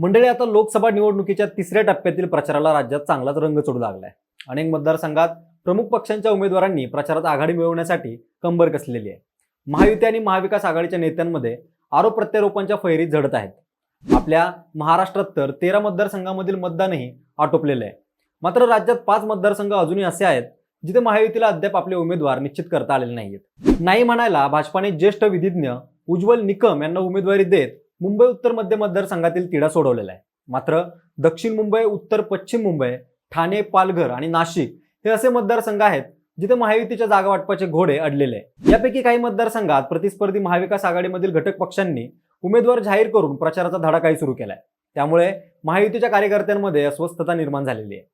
मंडळी आता लोकसभा निवडणुकीच्या तिसऱ्या टप्प्यातील प्रचाराला राज्यात चांगलाच रंग चढू लागलाय. अनेक मतदारसंघात प्रमुख पक्षांच्या उमेदवारांनी प्रचारात आघाडी मिळवण्यासाठी कंबर कसलेली आहे. महायुती आणि महाविकास आघाडीच्या नेत्यांमध्ये आरोप प्रत्यारोपांच्या फैरीत झडत आहेत. आपल्या महाराष्ट्रात तर तेरा मतदारसंघामधील मतदानही आटोपलेलं आहे. मात्र राज्यात पाच मतदारसंघ अजूनही असे आहेत जिथे महायुतीला अद्याप आपले उमेदवार निश्चित करता आलेले नाहीत नाही म्हणायला भाजपाने ज्येष्ठ विधिज्ञ उज्ज्वल निकम यांना उमेदवारी देत मुंबई उत्तर मध्य मतदारसंघातील तिढा सोडवलेला आहे. मात्र दक्षिण मुंबई उत्तर पश्चिम मुंबई ठाणे पालघर आणि नाशिक हे असे मतदारसंघ आहेत जिथे महायुतीच्या जागा वाटपाचे घोडे अडलेले आहे यापैकी काही मतदारसंघात प्रतिस्पर्धी महाविकास आघाडीमधील घटक पक्षांनी उमेदवार जाहीर करून प्रचाराचा धडाकाही सुरू केलाय. त्यामुळे महायुतीच्या कार्यकर्त्यांमध्ये अस्वस्थता निर्माण झालेली आहे.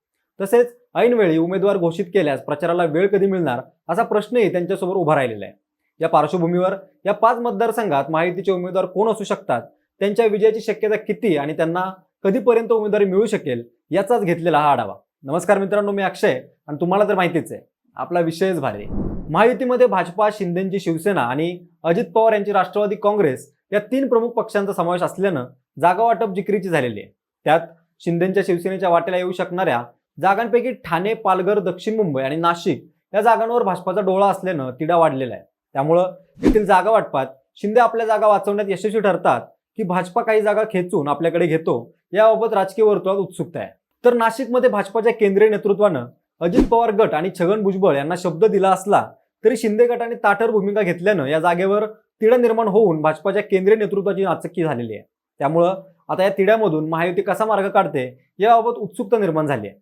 तसेच ऐनवेळी उमेदवार घोषित केल्यास प्रचाराला वेळ कधी मिळणार असा प्रश्नही त्यांच्यासमोर उभा राहिलेला आहे. या पार्श्वभूमीवर या पाच मतदारसंघात महायुतीचे उमेदवार कोण असू शकतात? त्यांच्या विजयाची शक्यता किती आणि त्यांना कधीपर्यंत उमेदवारी मिळू शकेल याचाच घेतलेला हा आढावा. नमस्कार मित्रांनो मी अक्षय आणि तुम्हाला तर माहितीच आहे आपला विषयच भारी. महायुतीमध्ये भाजपा शिंदेची शिवसेना आणि अजित पवार यांची राष्ट्रवादी काँग्रेस या तीन प्रमुख पक्षांचा समावेश असल्यानं जागा वाटप जिकरीची झालेली आहे. त्यात शिंदेच्या शिवसेनेच्या वाटेला येऊ शकणाऱ्या जागांपैकी ठाणे पालघर दक्षिण मुंबई आणि नाशिक या जागांवर भाजपाचा डोळा असल्यानं तिढा वाढलेला आहे. त्यामुळं येथील जागा वाटपात शिंदे आपल्या जागा वाचवण्यात यशस्वी ठरतात की भाजपा काही जागा खेचून आपल्याकडे घेतो याबाबत राजकीय वर्तुळात उत्सुकता आहे. तर नाशिकमध्ये भाजपाच्या केंद्रीय नेतृत्वानं अजित पवार गट आणि छगन भुजबळ यांना शब्द दिला असला तरी शिंदे गटाने ताठर भूमिका घेतल्यानं या जागेवर तिढा निर्माण होऊन भाजपाच्या केंद्रीय नेतृत्वाची नाचक्की झालेली आहे. त्यामुळं आता या तिढ्यामधून महायुती कसा मार्ग काढते याबाबत उत्सुकता निर्माण झाली आहे.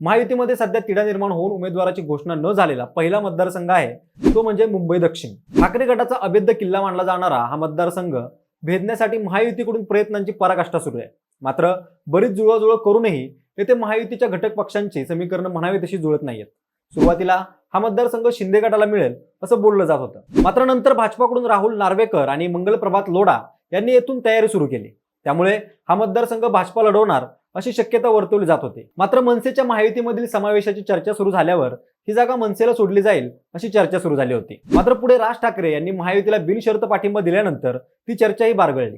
महायुतीमध्ये सध्या तिढा निर्माण होऊन उमेदवाराची घोषणा न झालेला पहिला मतदारसंघ आहे तो म्हणजे मुंबई दक्षिण. ठाकरे गटाचा अभेद्य किल्ला मानला जाणारा हा मतदारसंघ भेदण्यासाठी महायुतीकडून प्रयत्नांची पराकाष्ठा सुरू आहे. मात्र बरीच जुळवाजुळव करूनही येथे महायुतीच्या घटक पक्षांची समीकरणं म्हणावी तशी जुळत नाहीयेत. सुरुवातीला हा मतदारसंघ शिंदे गटाला मिळेल असं बोललं जात होतं. मात्र नंतर भाजपाकडून राहुल नार्वेकर आणि मंगलप्रभात लोढा यांनी येथून तयारी सुरू केली. त्यामुळे हा मतदारसंघ भाजपा लढवणार अशी शक्यता वर्तवली जात होती. मात्र मनसेच्या महायुतीमधील समावेशाची चर्चा सुरू झाल्यावर ही जागा मनसेला सोडली जाईल अशी चर्चा सुरू झाली होती. मात्र पुढे राज ठाकरे यांनी महायुतीला बिनशर्त पाठिंबा दिल्यानंतर ती चर्चाही बारगळली.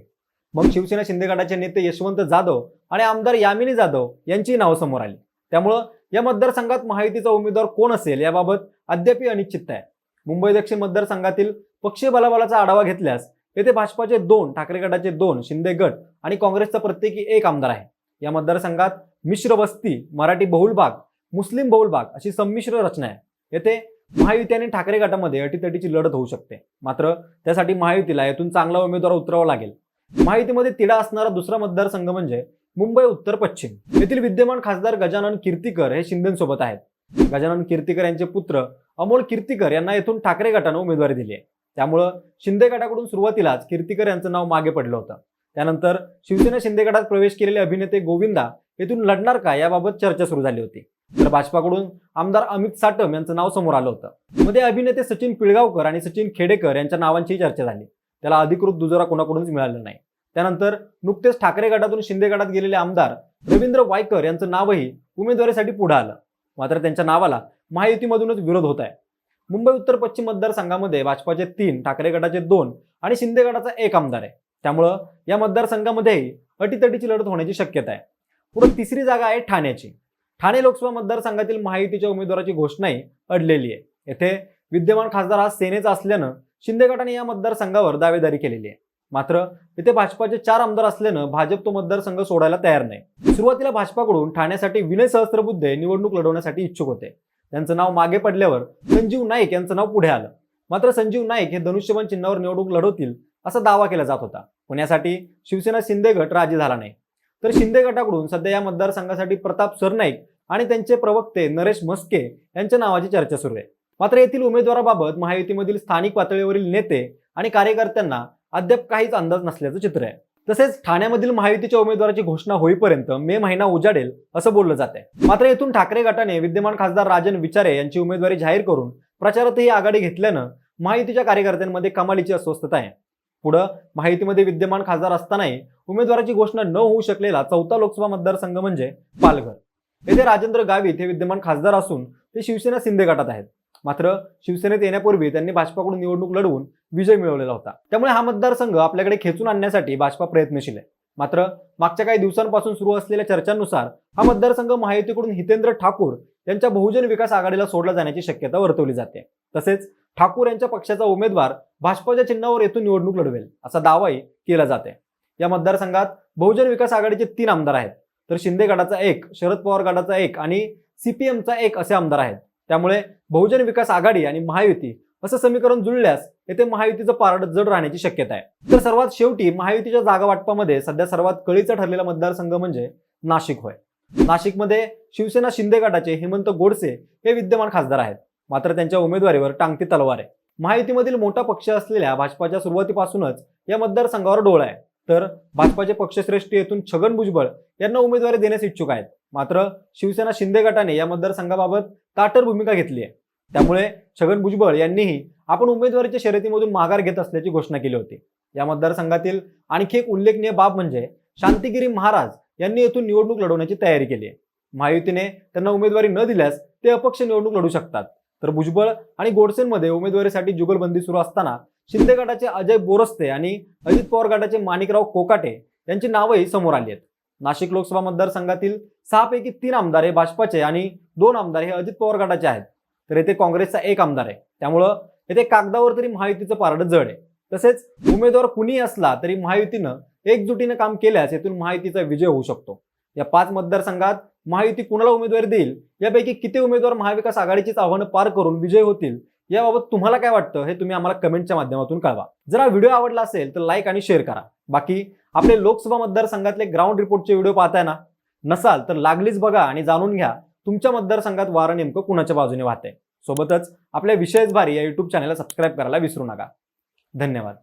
मग शिवसेना शिंदे गटाचे नेते यशवंत जाधव आणि आमदार यामिनी जाधव यांची नावं समोर आली. त्यामुळं या मतदारसंघात महायुतीचा उमेदवार कोण असेल याबाबत अद्यापही अनिश्चितता आहे. मुंबई दक्षिण मतदारसंघातील पक्षीय बलाबलाचा आढावा घेतल्यास येथे भाजपाचे दोन ठाकरे गटाचे दोन शिंदे गट आणि काँग्रेसचा प्रत्येकी एक आमदार आहे. या मतदारसंघात मिश्र वस्ती मराठी बहुल भाग मुस्लिम बहुल भाग अशी संमिश्र रचना आहे. येथे महायुती आणि ठाकरे गटामध्ये अटीतटीची लढत होऊ शकते. मात्र त्यासाठी महायुतीला यातून चांगला उमेदवार उतरावा लागेल. महायुतीमध्ये तिढा असणारा दुसरा मतदारसंघ म्हणजे मुंबई उत्तर पश्चिम. येथील विद्यमान खासदार गजानन कीर्तीकर हे शिंदेसोबत आहेत. गजानन कीर्तीकर यांचे पुत्र अमोल कीर्तीकर यांना येथून ठाकरे गटानं उमेदवारी दिली आहे. त्यामुळं शिंदे गटाकडून सुरुवातीलाच कीर्तीकर यांचं नाव मागे पडलं होतं. त्यानंतर शिवसेना शिंदे गटात प्रवेश केलेले अभिनेते गोविंदा येथून लढणार का याबाबत चर्चा सुरू झाली होती. तर भाजपाकडून आमदार अमित साटम यांचं नाव समोर आलं होतं. मध्ये अभिनेते सचिन पिळगावकर आणि सचिन खेडेकर यांच्या नावांचीही चर्चा झाली. त्याला अधिकृत दुजोरा कोणाकडूनच मिळाला नाही. त्यानंतर नुकतेच ठाकरे गटातून शिंदे गटात गेलेले आमदार रवींद्र वायकर यांचं नावही उमेदवारीसाठी पुढे आलं. मात्र त्यांच्या नावाला महायुतीमधूनच विरोध होत आहे. मुंबई उत्तर पश्चिम मतदारसंघामध्ये भाजपाचे तीन ठाकरे गटाचे दोन आणि शिंदे गटाचा एक आमदार आहे. त्यामुळं या मतदारसंघामध्येही अटीतटीची लढत होण्याची शक्यता आहे. पुढे तिसरी जागा आहे ठाण्याची. ठाणे लोकसभा मतदारसंघातील महायुतीच्या उमेदवाराची घोषणाही अडलेली आहे. येथे विद्यमान खासदार हा सेनेचा असल्यानं शिंदे गटाने या मतदारसंघावर दावेदारी केलेली आहे. मात्र इथे भाजपाचे चार आमदार असल्यानं भाजप तो मतदारसंघ सोडायला तयार नाही. सुरुवातीला भाजपाकडून ठाण्यासाठी विनय सहस्त्रबुद्धे निवडणूक लढवण्यासाठी इच्छुक होते. त्यांचं नाव मागे पडल्यावर संजीव नाईक यांचं नाव पुढे आलं. मात्र संजीव नाईक हे धनुष्यबाण चिन्हावर निवडणूक लढवतील असा दावा केला जात होता. पुण्यासाठी शिवसेना शिंदे गट राजी झाला नाही. तर शिंदे गटाकडून सध्या या मतदारसंघासाठी प्रताप सरनाईक आणि त्यांचे प्रवक्ते नरेश मस्के यांच्या नावाची चर्चा सुरू आहे. मात्र येथील उमेदवाराबाबत महायुतीमधील स्थानिक पातळीवरील नेते आणि कार्यकर्त्यांना अद्याप काहीच अंदाज नसल्याचं चित्र आहे. तसेच ठाण्यामधील महायुतीच्या उमेदवाराची घोषणा होईपर्यंत मे महिना उजाडेल असं बोललं जात आहे. मात्र येथून ठाकरे गटाने विद्यमान खासदार राजन विचारे यांची उमेदवारी जाहीर करून प्रचारातही आघाडी घेतल्यानं महायुतीच्या कार्यकर्त्यांमध्ये कमालीची अस्वस्थता आहे. पुढं माहितीमध्ये विद्यमान खासदार असतानाही उमेदवाराची घोषणा न होऊ शकलेला चौथा लोकसभा मतदारसंघ म्हणजे पालघर. येथे राजेंद्र गावित हे विद्यमान खासदार असून ते शिवसेना शिंदे गटात आहेत. मात्र शिवसेनेत येण्यापूर्वी त्यांनी भाजपाकडून निवडणूक लढवून विजय मिळवलेला होता. त्यामुळे हा मतदारसंघ आपल्याकडे खेचून आणण्यासाठी भाजपा प्रयत्नशील आहे. मात्र मागच्या काही दिवसांपासून सुरू असलेल्या चर्चांनुसार हा मतदारसंघ महायुतीकडून हितेंद्र ठाकूर यांच्या बहुजन विकास आघाडीला सोडला जाण्याची शक्यता वर्तवली जाते. तसेच ठाकूर यांच्या पक्षाचा उमेदवार भाजपाच्या चिन्हावर येथून निवडणूक लढवेल असा दावाही केला जाते या मतदारसंघात बहुजन विकास आघाडीचे तीन आमदार आहेत. तर शिंदे गटाचा एक शरद पवार गटाचा एक आणि सीपीएमचा एक असे आमदार आहेत. त्यामुळे बहुजन विकास आघाडी आणि महायुती असं समीकरण जुळल्यास येथे महायुतीचं पारड जड राहण्याची शक्यता आहे. तर सर्वात शेवटी महायुतीच्या जागा वाटपामध्ये सध्या सर्वात कळीचा ठरलेला मतदारसंघ म्हणजे नाशिक होय. नाशिकमध्ये शिवसेना शिंदे गटाचे हेमंत गोडसे हे विद्यमान खासदार आहेत. मात्र त्यांच्या उमेदवारीवर टांगती तलवार आहे. महायुतीमधील मोठा पक्ष असलेल्या भाजपाच्या सुरुवातीपासूनच या मतदारसंघावर डोळा आहे. तर भाजपाचे पक्षश्रेष्ठी येथून छगन भुजबळ यांना उमेदवारी देण्यास इच्छुक आहेत. मात्र शिवसेना शिंदे गटाने या मतदारसंघाबाबत ताटर भूमिका घेतली आहे. त्यामुळे छगन भुजबळ यांनीही आपण उमेदवारीच्या शर्यतीमधून माघार घेत असल्याची घोषणा केली होती. या मतदारसंघातील आणखी एक उल्लेखनीय बाब म्हणजे शांतिगिरी महाराज यांनी येथून निवडणूक लढवण्याची तयारी केली आहे. महायुतीने त्यांना उमेदवारी न दिल्यास ते अपक्ष निवडणूक लढू शकतात. तर भुजबळ आणि गोडसेंमध्ये उमेदवारीसाठी जुगलबंदी सुरू असताना शिंदे गटाचे अजय बोरस्ते आणि अजित पवार गटाचे माणिकराव कोकाटे यांची नावंही समोर आली आहेत. नाशिक लोकसभा मतदारसंघातील सहापैकी तीन आमदार हे भाजपाचे आणि दोन आमदार हे अजित पवार गटाचे आहेत. तर येथे काँग्रेसचा एक आमदार आहे. त्यामुळं येथे कागदावर तरी महायुतीचं पारडं जड आहे. तसेच उमेदवार कुणीही असला तरी महायुतीनं एकजुटीनं काम केल्यास येथून महायुतीचा विजय होऊ शकतो. या पाच मतदारसंघात महायुती कुणाला उमेदवारी देईल? यापैकी किती उमेदवार महाविकास आघाडीचीच आव्हानं पार करून विजय होतील? याबाबत तुम्हाला काय वाटतं? हे तुम्ही आम्हाला कमेंटच्या माध्यमातून कळवा. जर हा व्हिडिओ आवडला असेल तर लाईक आणि शेअर करा. बाकी आपले लोकसभा मतदारसंघातले ग्राउंड रिपोर्टचे व्हिडिओ पाहताय ना? नसाल तर लागलीच बघा आणि जाणून घ्या. तुमच्या मतदारसंघात वारं नेमकं कुणाच्या बाजूने वाहते सोबतच आपल्या विशेष भारी या युट्यूब चॅनलला सबस्क्राईब करायला विसरू नका. धन्यवाद.